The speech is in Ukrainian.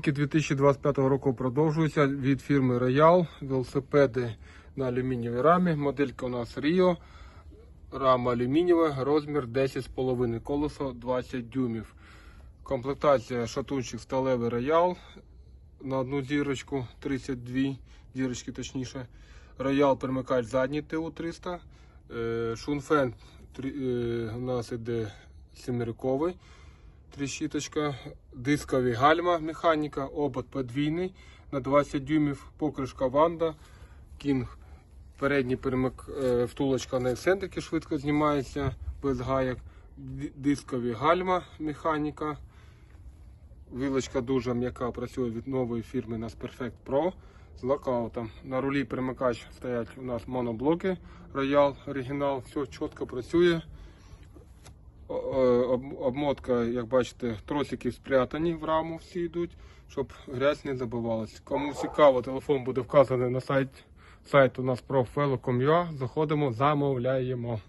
2025 року продовжується від фірми Royal. Велосипеди на алюмінієвій рамі. Моделька у нас Rio. Рама алюмінієва, розмір 10,5, колесо 20 дюймів. Комплектація шатунчик сталевий Royal на одну зірочку, 32 зірочки точніше. Royal перемикач задній ТУ-300. Е, Шунфен е, у нас іде семириковий. Тріщіточка, дискові гальма механіка, обод подвійний на 20 дюймів, покришка Ванда, кінг, передній перемик, е, втулочка на ексцентрики швидко знімається без гаяк, дискові гальма механіка, вилочка дуже м'яка, працює від нової фірми нас Perfect Pro з локаутом. На рулі перемикач стоять у нас моноблоки Royal оригінал, все чітко працює. Обмотка, як бачите, тросики спрятані в раму всі йдуть, щоб грязь не забивалась. Кому цікаво, телефон буде вказаний на сайт. Сайт у нас профвело.com.ua. Заходимо, замовляємо.